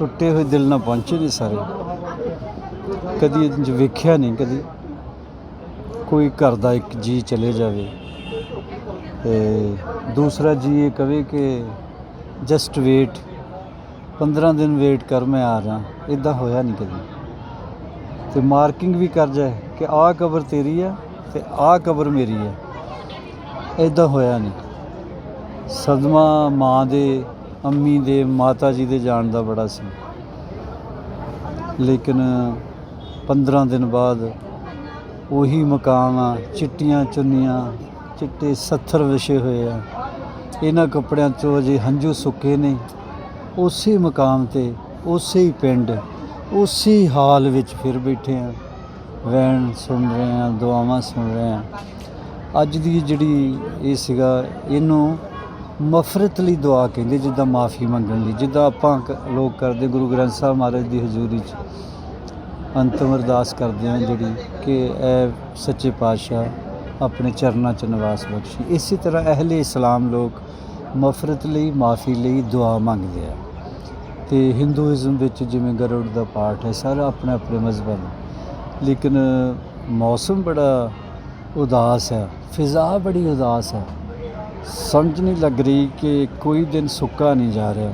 ਟੁੱਟੇ ਹੋਏ ਦਿਲ ਨਾਲ ਪਹੁੰਚੇ ਨੇ ਸਾਰੇ। ਕਦੀ ਇੰਝ ਵੇਖਿਆ ਨਹੀਂ, ਕਦੀ ਕੋਈ ਘਰ ਦਾ ਇੱਕ ਜੀ ਚਲੇ ਜਾਵੇ। ਤੇ ਦੂਸਰਾ ਜੀ ਇਹ ਕਵੇ ਕਿ ਜਸਟ ਵੇਟ 15 ਦਿਨ ਵੇਟ ਕਰ ਮੈਂ ਆ ਰਹਾ ਇਦਾਂ ਹੋਇਆ ਨਹੀਂ ਕਦੀ। ਤੇ ਮਾਰਕਿੰਗ ਵੀ ਕਰ ਜਾਏ ਕਿ ਆਹ ਕਬਰ ਤੇਰੀ ਆ ਤੇ ਆਹ ਕਬਰ ਮੇਰੀ ਆ। ਇਦਾਂ ਹੋਇਆ ਨਹੀਂ। ਸਦਮਾ ਮਾਂ ਦੇ ਅੰਮੀ ਦੇ, ਮਾਤਾ ਜੀ ਦੇ ਜਾਣ ਦਾ ਬੜਾ ਸੀ। ਲੇਕਿਨ 15 ਦਿਨ ਬਾਅਦ ਉਹੀ ਮਕਾਮ ਆ ਚਿੱਟੀਆਂ ਚੁੰਨੀਆਂ, ਚਿੱਟੇ ਸੱਥਰ ਵਿਛੇ ਹੋਏ ਆ। ਇਹਨਾਂ ਕੱਪੜਿਆਂ ਚੋਂ ਅਜੇ ਹੰਝੂ ਸੁੱਕੇ ਨੇ। ਉਸੇ ਮਕਾਮ ਤੇ, ਉਸੇ ਹੀ ਪਿੰਡ, ਉਸੇ ਹਾਲ ਵਿੱਚ ਫਿਰ ਬੈਠੇ ਆ। ਵੈਣ ਸੁਣ ਰਹੇ ਆ, ਦੁਆਵਾਂ ਸੁਣ ਰਹੇ ਆ। ਅੱਜ ਦੀ ਜਿਹੜੀ ਇਹ ਸੀਗਾ, ਇਹਨੂੰ ਮਫਰਤ ਲਈ ਦੁਆ ਕਹਿੰਦੇ, ਜਿੱਦਾਂ ਮਾਫੀ ਮੰਗਣ ਲਈ, ਜਿੱਦਾਂ ਆਪਾਂ ਕ- ਲੋਕ ਕਰਦੇ ਗੁਰੂ ਗ੍ਰੰਥ ਸਾਹਿਬ ਮਹਾਰਾਜ ਦੀ ਹਜ਼ੂਰੀ 'ਚ ਅੰਤਮ ਅਰਦਾਸ ਕਰਦੇ ਹਾਂ ਜਿਹੜੀ ਕਿ ਐ ਸੱਚੇ ਪਾਤਸ਼ਾਹ ਆਪਣੇ ਚਰਨਾਂ 'ਚ ਨਿਵਾਸ ਬਖਸ਼ੀ। ਇਸੇ ਤਰ੍ਹਾਂ ਅਹਲੇ ਇਸਲਾਮ ਲੋਕ ਮਫਰਤ ਲਈ, ਮਾਫੀ ਲਈ ਦੁਆ ਮੰਗਦੇ ਆ। ਤੇ ਹਿੰਦੂਇਜ਼ਮ ਵਿੱਚ ਜਿਵੇਂ ਗਰੁੜ ਦਾ ਪਾਠ ਹੈ, ਸਾਰਾ ਆਪਣੇ ਆਪਣੇ ਮਜ਼ਹਬਾਂ ਨੂੰ ਲੇਕਿਨ ਮੌਸਮ ਬੜਾ ਉਦਾਸ ਹੈ, ਫਿਜ਼ਾ ਬੜੀ ਉਦਾਸ ਹੈ। ਸਮਝ ਨਹੀਂ ਲੱਗ ਰਹੀ ਕਿ ਕੋਈ ਦਿਨ ਸੁੱਕਾ ਨਹੀਂ ਜਾ ਰਿਹਾ।